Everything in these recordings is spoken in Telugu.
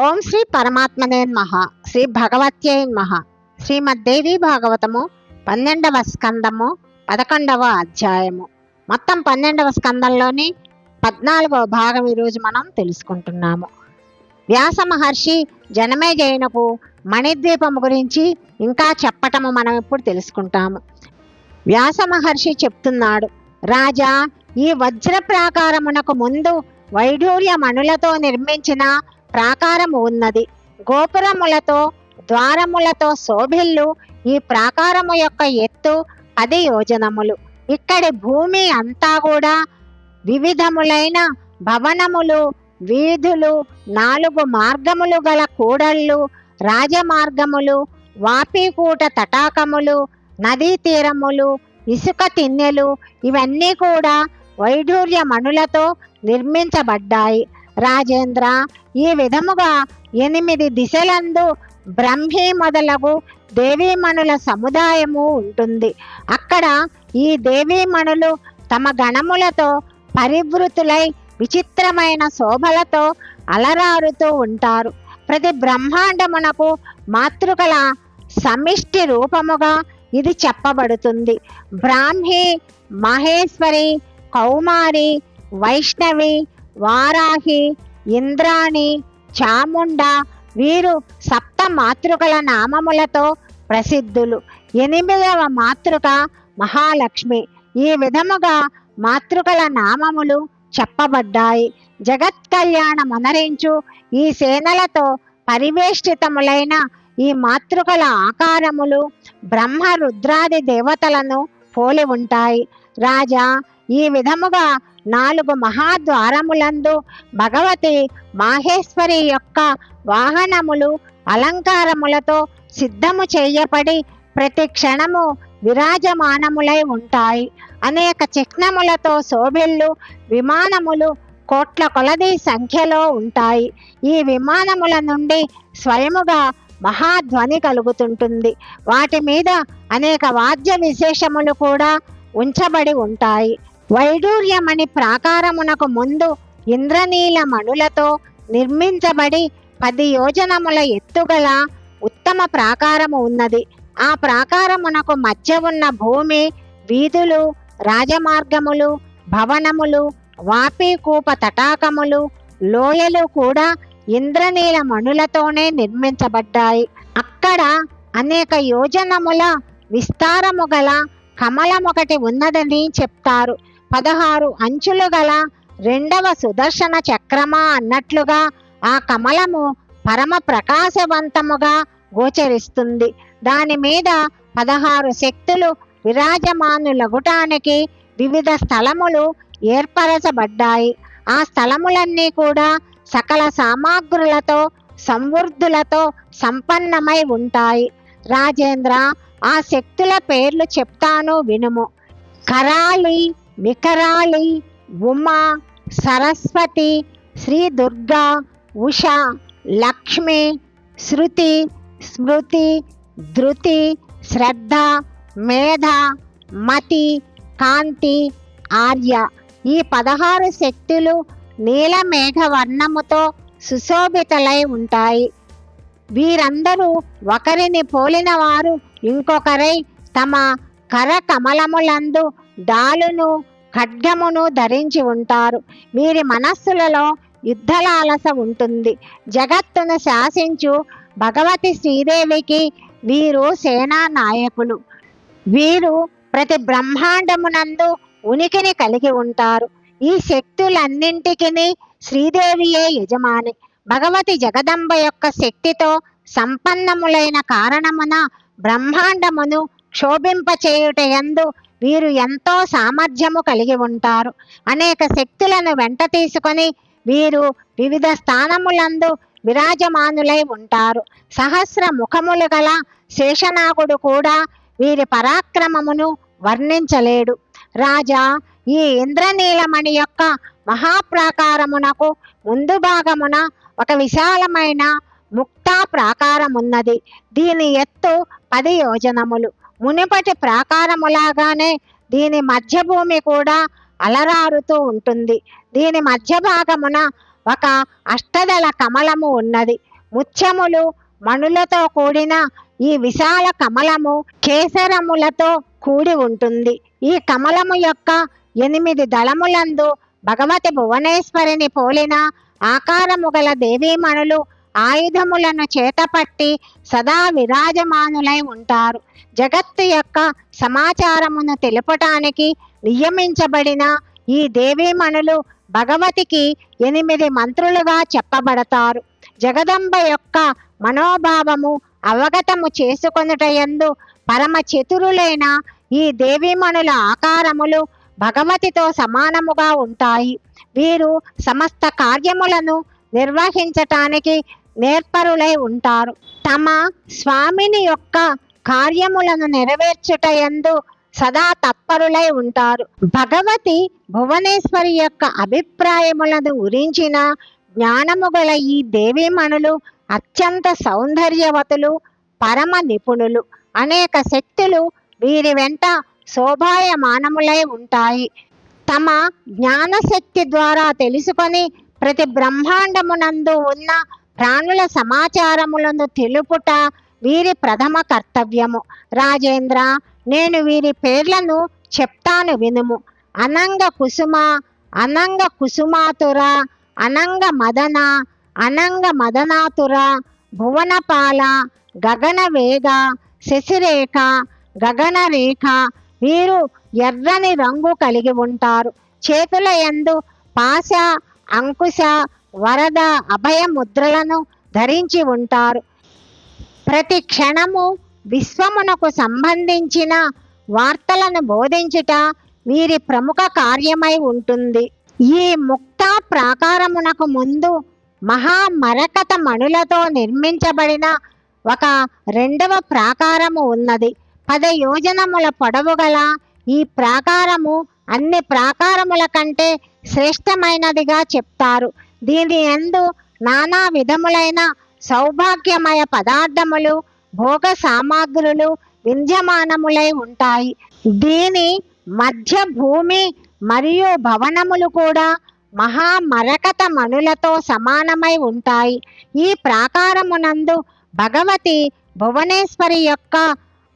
ఓం శ్రీ పరమాత్మనే మహ శ్రీ భగవత్యే మహ శ్రీమద్దేవి భాగవతము పన్నెండవ స్కందము పదకొండవ అధ్యాయము. మొత్తం పన్నెండవ స్కందంలోని పద్నాలుగవ భాగం ఈరోజు మనం తెలుసుకుంటున్నాము. వ్యాస మహర్షి జనమేజయునకు మణిద్వీపము గురించి ఇంకా చెప్పటము మనం ఇప్పుడు తెలుసుకుంటాము. వ్యాస మహర్షి చెప్తున్నాడు రాజా ఈ వజ్ర ప్రాకారమునకు ముందు వైఢూర్య మణులతో నిర్మించిన ప్రాకారము ఉన్నది గోపురములతో ద్వారములతో శోభిల్లు. ఈ ప్రాకారము యొక్క ఎత్తు పది యోజనములు. ఇక్కడి భూమి అంతా కూడా వివిధములైన భవనములు వీధులు నాలుగు మార్గములు గల కూడళ్ళు రాజమార్గములు వాపికూట తటాకములు నదీ తీరములు ఇసుక తిన్నెలు ఇవన్నీ కూడా వైఢూర్య మణులతో నిర్మించబడ్డాయి. రాజేంద్ర ఈ విధముగా ఎనిమిది దిశలందు బ్రహ్మి మొదలగు దేవీమణుల సముదాయము ఉంటుంది. అక్కడ ఈ దేవీమణులు తమ గణములతో పరివృతులై విచిత్రమైన శోభలతో అలరారుతూ ఉంటారు. ప్రతి బ్రహ్మాండమునకు మాతృకల సమిష్టి రూపముగా ఇది చెప్పబడుతుంది. బ్రాహ్మి మహేశ్వరి కౌమారి వైష్ణవి వారాహి ఇంద్రాణి చాముండ వీరు సప్త మాతృకల నామములతో ప్రసిద్ధులు. ఎనిమిదవ మాతృక మహాలక్ష్మి. ఈ విధముగా మాతృకల నామములు చెప్పబడ్డాయి. జగత్ కళ్యాణం అనరించు ఈ సేనలతో పరివేష్టితములైన ఈ మాతృకల ఆకారములు బ్రహ్మ రుద్రాది దేవతలను పోలి ఉంటాయి. రాజా ఈ విధముగా నాలుగు మహాద్వారములందు భగవతి మాహేశ్వరి యొక్క వాహనములు అలంకారములతో సిద్ధము చేయబడి ప్రతి క్షణము విరాజమానములై ఉంటాయి. అనేక చిహ్నములతో శోభిల్లు విమానములు కోట్ల కొలది సంఖ్యలో ఉంటాయి. ఈ విమానముల నుండి స్వయముగా మహాధ్వని కలుగుతుంటుంది. వాటి మీద అనేక వాద్య విశేషములు కూడా ఉంచబడి ఉంటాయి. వైడూర్యమణి ప్రాకారమునకు ముందు ఇంద్రనీల మణులతో నిర్మించబడి పది యోజనముల ఎత్తుగల ఉత్తమ ప్రాకారము ఉన్నది. ఆ ప్రాకారమునకు మధ్య ఉన్న భూమి వీధులు రాజమార్గములు భవనములు వాపీకూప తటాకములు లోయలు కూడా ఇంద్రనీల మణులతోనే నిర్మించబడ్డాయి. అక్కడ అనేక యోజనముల విస్తారము గల కమలమొకటి ఉన్నదని చెప్తారు. పదహారు అంచులు గల రెండవ సుదర్శన చక్రమా అన్నట్లుగా ఆ కమలము పరమ ప్రకాశవంతముగా గోచరిస్తుంది. దాని మీద పదహారు శక్తులు విరాజమానులగుటానికి వివిధ స్థలములు ఏర్పరచబడ్డాయి. ఆ స్థలములన్నీ కూడా సకల సామాగ్రులతో సంవృద్ధులతో సంపన్నమై ఉంటాయి. రాజేంద్ర ఆ శక్తుల పేర్లు చెప్తాను వినుము. కరాళి వికరాళి ఉమా సరస్వతి శ్రీ దుర్గా ఉష లక్ష్మి శృతి స్మృతి ధృతి శ్రద్ధ మేధ మతి కాంతి ఆర్య. ఈ పదహారు శక్తులు నీలమేఘ వర్ణముతో సుశోభితలై ఉంటాయి. వీరందరూ ఒకరిని పోలిన వారు ఇంకొకరై తమ కరకమలములందు డాలును ఖడ్గమును ధరించి ఉంటారు. వీరి మనస్సులలో యుద్ధలాలస ఉంటుంది. జగత్తును శాసించు భగవతి శ్రీదేవికి వీరు సేనా నాయకులు. వీరు ప్రతి బ్రహ్మాండమునందు ఉనికిని కలిగి ఉంటారు. ఈ శక్తులన్నింటికి శ్రీదేవియే యజమాని. భగవతి జగదంబ యొక్క శక్తితో సంపన్నములైన కారణమున బ్రహ్మాండమును క్షోభింపచేయుటయందు వీరు ఎంతో సామర్థ్యము కలిగి ఉంటారు. అనేక శక్తులను వెంట తీసుకొని వీరు వివిధ స్థానములందు విరాజమానులై ఉంటారు. సహస్ర ముఖములు గల శేషనాగుడు కూడా వీరి పరాక్రమమును వర్ణించలేడు. రాజా ఈ ఇంద్రనీలమణి యొక్క మహాప్రాకారమునకు ముందు భాగమున ఒక విశాలమైన ముక్తా ప్రాకారమున్నది దీని ఎత్తు పది యోజనములు. మునిపటి ప్రాకారములాగానే దీని మధ్య భూమి కూడా అలరారుతూ ఉంటుంది. దీని మధ్య భాగమున ఒక అష్టదళ కమలము ఉన్నది. ముత్యములు మణులతో కూడిన ఈ విశాల కమలము కేసరములతో కూడి ఉంటుంది. ఈ కమలము యొక్క ఎనిమిది దళములందు భగవతి భువనేశ్వరిని పోలిన ఆకారము గల దేవీమణులు ఆయుధములను చేతపట్టి సదా విరాజమానులై ఉంటారు. జగత్తు యొక్క సమాచారమును తెలుపటానికి నియమించబడిన ఈ దేవీమణులు భగవతికి ఎనిమిది మంత్రులుగా చెప్పబడతారు. జగదంబ యొక్క మనోభావము అవగతము చేసుకొనుటయందు పరమ చతురులైన ఈ దేవీమణుల ఆకారములు భగవతితో సమానముగా ఉంటాయి. వీరు సమస్త కార్యములను నిర్వహించటానికి నేర్పరులై ఉంటారు. తమ స్వామిని యొక్క కార్యములను నెరవేర్చుటయందు సదా తత్పరులై ఉంటారు. భగవతి భువనేశ్వరి యొక్క అభిప్రాయములను గురించిన జ్ఞానము గల ఈ దేవీమణులు అత్యంత సౌందర్యవతులు పరమ నిపుణులు. అనేక శక్తులు వీరి వెంట శోభాయమానములై ఉంటాయి. తమ జ్ఞానశక్తి ద్వారా తెలుసుకొని ప్రతి బ్రహ్మాండమునందు ఉన్న ప్రాణుల సమాచారములను తెలుపుట వీరి ప్రథమ కర్తవ్యము. రాజేంద్ర నేను వీరి పేర్లను చెప్తాను వినుము. అనంగ కుసుమ అనంగ కుసుమాతుర అనంగ మదన అనంగ మదనాతుర భువనపాల గగన వేగ శశిరేఖ గగనరేఖ వీరు ఎర్రని రంగు కలిగి ఉంటారు. చేతుల యందు పాశ అంకుశ వరద అభయ ముద్రలను ధరించి ఉంటారు. ప్రతి క్షణము విశ్వమునకు సంబంధించిన వార్తలను బోధించుట వీరి ప్రముఖ కార్యమై ఉంటుంది. ఈ ముక్త ప్రాకారమునకు ముందు మహామరకత మణులతో నిర్మించబడిన ఒక రెండవ ప్రాకారము ఉన్నది. పద యోజనముల పొడవు గల ఈ ప్రాకారము అన్ని ప్రాకారముల కంటే శ్రేష్టమైనదిగా చెప్తారు. దీని ఎందు నానా విధములైన సౌభాగ్యమయ పదార్థములు భోగ సామాగ్రులు వింధ్యమానములై ఉంటాయి. దీని మధ్య భూమి మరియు భవనములు కూడా మహామరకత మణులతో సమానమై ఉంటాయి. ఈ ప్రాకారమునందు భగవతి భువనేశ్వరి యొక్క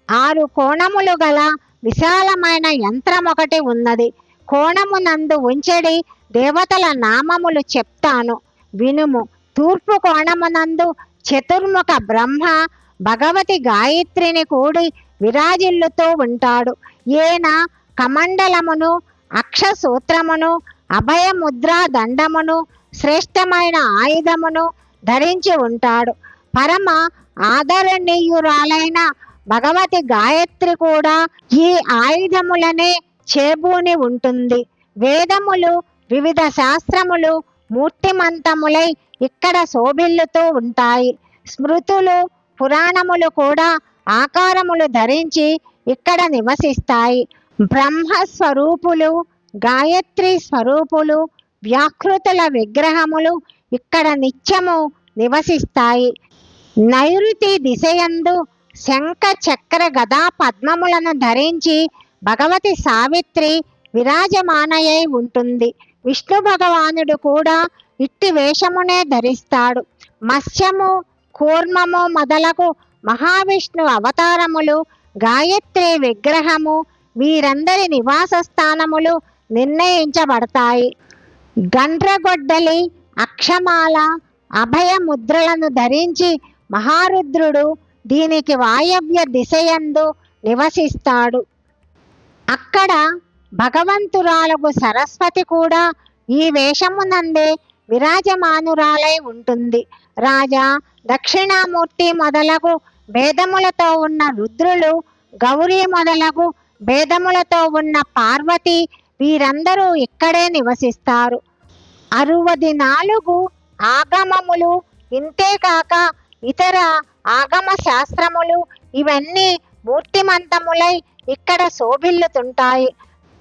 ఆరు కోణములు గల విశాలమైన యంత్రం ఒకటి ఉన్నది. కోణమునందు ఉంచడి దేవతల నామములు చెప్తాను. వినుము. తూర్పు కోణమునందు చతుర్ముఖ బ్రహ్మ భగవతి గాయత్రిని కూడి విరాజిల్లుతూ ఉంటాడు. ఈయన కమండలమును అక్షసూత్రమును అభయముద్రా దండమును శ్రేష్టమైన ఆయుధమును ధరించి ఉంటాడు. పరమ ఆదరణీయురాలైన భగవతి గాయత్రి కూడా ఈ ఆయుధములనే చేబూని ఉంటుంది. వేదములు వివిధ శాస్త్రములు మూర్తిమంతములై ఇక్కడ శోభిల్లుతూ ఉంటాయి. స్మృతులు పురాణములు కూడా ఆకారములు ధరించి ఇక్కడ నివసిస్తాయి. బ్రహ్మ స్వరూపులు గాయత్రి స్వరూపులు వ్యాకృతుల విగ్రహములు ఇక్కడ నిత్యము నివసిస్తాయి. నైరుతి దిశయందు శంఖ చక్ర గదా పద్మములను ధరించి భగవతి సావిత్రి విరాజమానయై ఉంటుంది. విష్ణు భగవానుడు కూడా ఇట్టి వేషమునే ధరిస్తాడు. మత్స్యము కూర్మము మొదలగు మహావిష్ణు అవతారములు గాయత్రి విగ్రహము వీరందరి నివాస స్థానములు నిర్ణయించబడతాయి. గండ్రగొడ్డలి అక్షమాల అభయ ముద్రలను ధరించి మహారుద్రుడు దీనికి వాయవ్య దిశయందు నివసిస్తాడు. అక్కడ భగవంతురాలకు సరస్వతి కూడా ఈ వేషమునందే విరాజమానురాలై ఉంటుంది. రాజా దక్షిణామూర్తి మొదలగు భేదములతో ఉన్న రుద్రులు గౌరీ మొదలగు భేదములతో ఉన్న పార్వతి వీరందరూ ఇక్కడే నివసిస్తారు. అరువది నాలుగు ఆగమములు ఇంతేకాక ఇతర ఆగమ శాస్త్రములు ఇవన్నీ మూర్తిమంతములై ఇక్కడ శోభిల్లుతుంటాయి.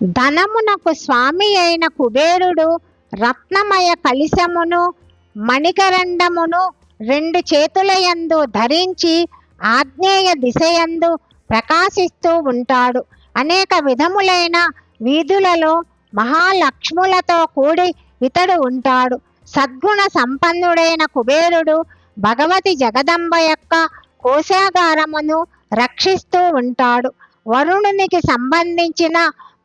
ధనమునకు స్వామి అయిన కుబేరుడు రత్నమయ కలిశమును మణికరండమును రెండు చేతులయందు ధరించి ఆగ్నేయ దిశయందు ప్రకాశిస్తూ ఉంటాడు. అనేక విధములైన వీధులలో మహాలక్ష్ములతో కూడి ఇతడు ఉంటాడు. సద్గుణ సంపన్నుడైన కుబేరుడు భగవతి జగదంబ యొక్క కోశాగారమును రక్షిస్తూ ఉంటాడు. వరుణునికి సంబంధించిన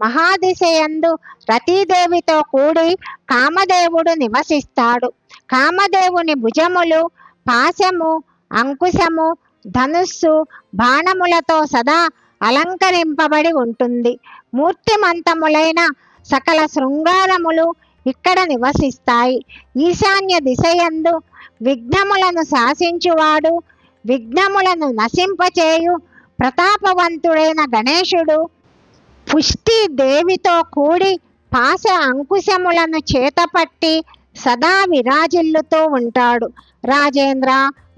మహాదిశయందు రతీదేవితో కూడి కామదేవుడు నివసిస్తాడు. కామదేవుని భుజములు పాశము అంకుశము ధనుస్సు బాణములతో సదా అలంకరింపబడి ఉంటుంది. మూర్తిమంతములైన సకల శృంగారములు ఇక్కడ నివసిస్తాయి. ఈశాన్య దిశయందు విఘ్నములను శాసించువాడు విఘ్నములను నశింపచేయు ప్రతాపవంతుడైన గణేశుడు పుష్టి దేవితో కూడి పాశ అంకుశములను చేతపట్టి సదా విరాజిల్లుతూ ఉంటాడు. రాజేంద్ర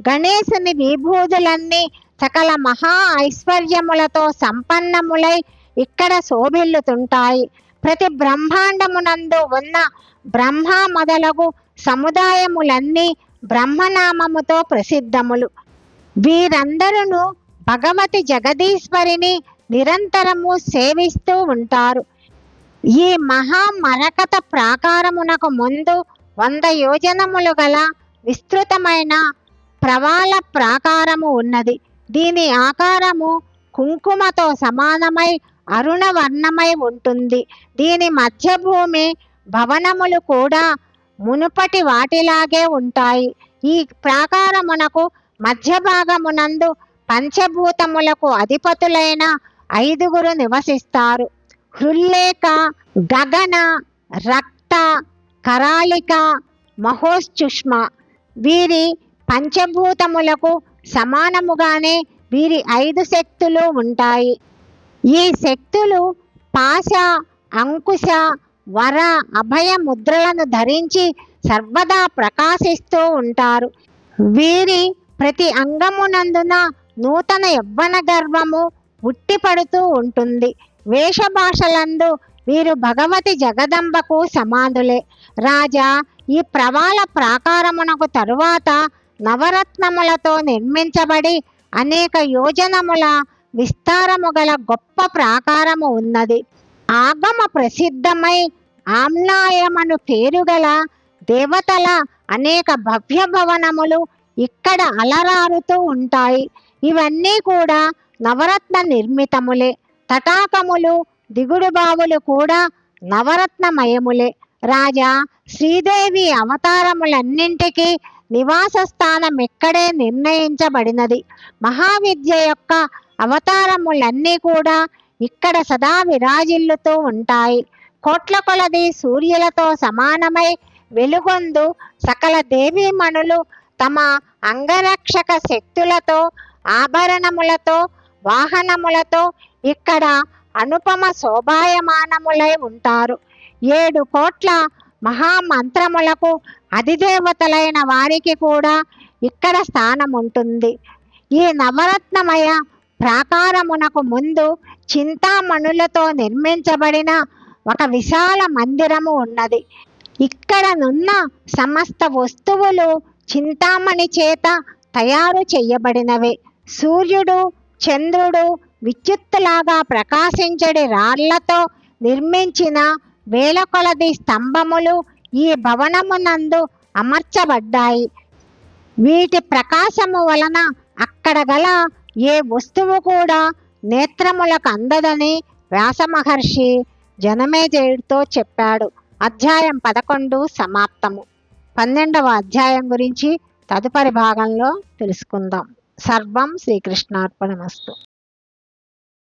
గణేశుని విభూతులన్నీ సకల మహా ఐశ్వర్యములతో సంపన్నములై ఇక్కడ శోభిల్లుతుంటాయి. ప్రతి బ్రహ్మాండమునందు ఉన్న బ్రహ్మ మొదలగు సముదాయములన్నీ బ్రహ్మనామముతో ప్రసిద్ధములు. వీరందరూ భగవతి జగదీశ్వరిని నిరంతరము సేవిస్తూ ఉంటారు. ఈ మహా మరకత ప్రాకారమునకు ముందు వంద యోజనములు గల విస్తృతమైన ప్రవాల ప్రాకారము ఉన్నది. దీని ఆకారము కుంకుమతో సమానమై అరుణవర్ణమై ఉంటుంది. దీని మధ్య భూమి భవనములు కూడా మునుపటి వాటిలాగే ఉంటాయి. ఈ ప్రాకారమునకు మధ్య భాగమునందు పంచభూతములకు అధిపతులైన ఐదుగురు నివసిస్తారు. హృల్లేఖ గగన రక్త కరాళిక మహోశ్చుష్మ వీరి పంచభూతములకు సమానముగానే వీరి ఐదు శక్తులు ఉంటాయి. ఈ శక్తులు పాశ అంకుశ వర అభయ ముద్రలను ధరించి సర్వదా ప్రకాశిస్తూ ఉంటారు. వీరి ప్రతి అంగమునందున నూతన యవ్వన గర్వము ఉట్టిపడుతూ ఉంటుంది. వేషభాషలందు వీరు భగవతి జగదంబకు సమాధులే రాజా ఈ ప్రవాల ప్రాకారమునకు తరువాత నవరత్నములతో నిర్మించబడి అనేక యోజనముల విస్తారము గల గొప్ప ప్రాకారము ఉన్నది. ఆగమ ప్రసిద్ధమై ఆమ్నాయమను పేరుగల దేవతల అనేక భవ్య భవనములు ఇక్కడ అలరారుతూ ఉంటాయి. ఇవన్నీ కూడా నవరత్న నిర్మితములే. తటాకములు దిగుడు బావులు కూడా నవరత్నమయములే. రాజా శ్రీదేవి అవతారములన్నింటికీ నివాస స్థానం ఇక్కడే నిర్ణయించబడినది. మహావిద్య యొక్క అవతారములన్నీ కూడా ఇక్కడ సదా విరాజిల్లుతూ ఉంటాయి. కోట్ల కొలది సూర్యులతో సమానమై వెలుగొందు సకల దేవీమణులు తమ అంగరక్షక శక్తులతో ఆభరణములతో వాహనములతో ఇక్కడ అనుపమ శోభాయమానములై ఉంటారు. ఏడు కోట్ల మహామంత్రములకు అధిదేవతలైన వారికి కూడా ఇక్కడ స్థానం ఉంటుంది ఈ నవరత్నమయ ప్రాకారమునకు ముందు చింతామణులతో నిర్మించబడిన ఒక విశాల మందిరము ఉన్నది. ఇక్కడ నున్న సమస్త వస్తువులు చింతామణి చేత తయారు చేయబడినవే. సూర్యుడు చంద్రుడు విద్యుత్తులాగా ప్రకాశించడి రాళ్ళతో నిర్మించిన వేల కొలది స్తంభములు ఈ భవనమునందు అమర్చబడ్డాయి. వీటి ప్రకాశము వలన అక్కడ గల ఏ వస్తువు కూడా నేత్రములకు అందదని వ్యాసమహర్షి జనమేజయుడితో చెప్పాడు. అధ్యాయం పదకొండు సమాప్తము. పన్నెండవ అధ్యాయం గురించి తదుపరి భాగంలో తెలుసుకుందాం. సర్వం శ్రీకృష్ణార్పణమస్తు.